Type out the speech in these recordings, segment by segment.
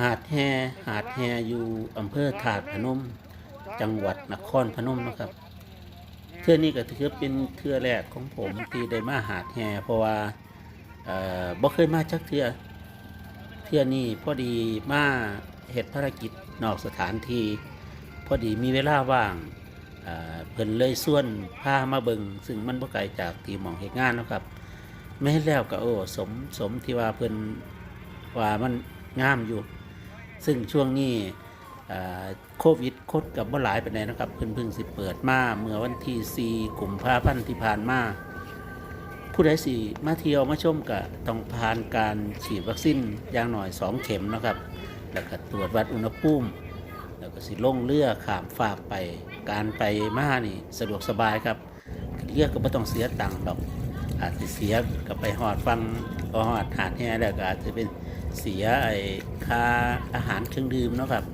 หาดแฮหาดแฮอยู่อำเภอถาดพนม จังหวัดนครพนมนะครับเทื่อนี้ก็ถือเป็นเทื่อแรกของผมที่ได้มาหาดแฮเพราะว่าเอ่อบ่เคยมาจักเทื่อเทื่อนี้พอดีมาเฮ็ดภารกิจนอกสถานที่พอดีมีเวลาว่างเพิ่นเลยส่วนพามาเบิงซึ่งมันบ่ไกลจากที่หมองเฮ็ดงานนะครับ ไม่ให้แล้วก็โอ้สมสมที่ว่าเพิ่น ว่ามันงามอยู่ ซึ่งช่วงนี้โควิดคดกับบ่หลายไปไหนนะครับเพิ่นเพิ่งสิเปิดมาเมื่อวันที่4กลุ่มภาพันธ์ที่ผ่านมาผู้ใดสิมาเที่ยวมาชมก็ต้องผ่านการฉีดวัคซีนอย่างหน่อย 2 เข็มนะครับ แล้วก็ตรวจวัดอุณหภูมิ แล้วก็สิลงเรือขามฝากไป การไปมานี่สะดวกสบายครับเรือก็ไม่ต้องเสียตังค์ดอก อาจจะเสียกับไปหอดฟังพอหอดหาดแห่แล้วก็อาจจะเป็น เสียไอ้ค่าอาหารเครื่องดื่มเนาะครับ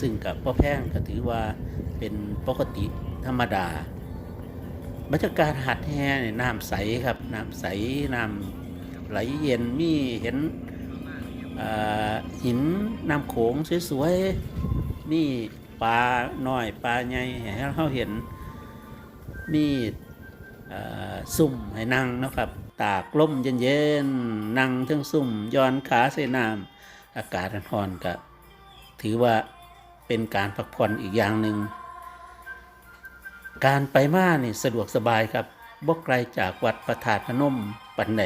ซึ่งกับพ่อแพงก็ถือว่าเป็นปกติธรรมดา บรรยากาศหาดแห่เนี่ยน้ำใสครับน้ำใสน้ำไหลเย็นมีเห็นหินน้ำโขงสวยๆมีปลาหน้อยปลาใหญ่ให้เราเห็นมีซุ่มให้นั่งนะครับ ตากลมเย็นๆนั่งทั้งซุ่มย้อนขาใส่น้ำอากาศร้อนๆก็ถือว่าเป็นการพักผ่อนอีกอย่างหนึ่งการไปมานี่สะดวกสบายครับบ่ไกลจากวัดประธาตุพนมปันไหน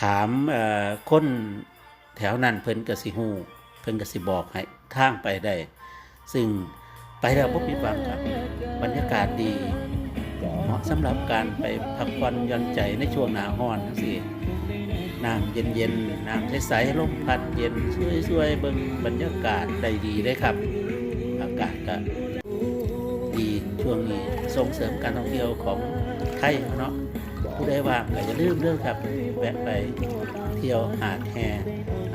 ถามเอ่อคนแถวนั้นเพิ่นกสิฮูเพิ่นกสิบอกให้ทางไปได้ ซึ่งไปแล้วบ่ผิดหวังครับ บรรยากาศดี เหมาะสำหรับการไปพักผ่อนหย่อนใจในช่วงหนาฮ้อนสิน้ำเย็นๆน้ำใสๆลมพัดเย็นสวยๆเบิ่งบรรยากาศได้ดีเลยครับ อากาศก็ดีช่วงนี้ส่งเสริมการท่องเที่ยวของไทยเนาะผู้ใดว่างก็อย่าลืมเรื่องครับแวะไปเที่ยวหาดแฮ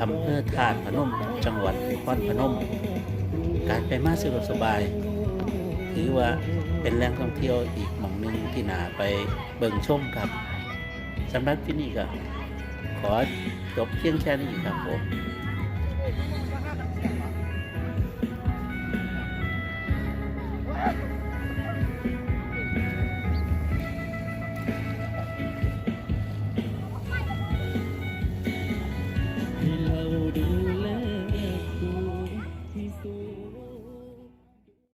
อำเภอธาตุพนม จังหวัดนครพนม การไปมาสะดวกสบาย ถือว่าเป็นแหล่งท่องเที่ยวอีก หนึ่งที่นาไปเบิ่งชมครับสำหรับที่นี่ก็ขอจบเพียงแค่นี้ครับผม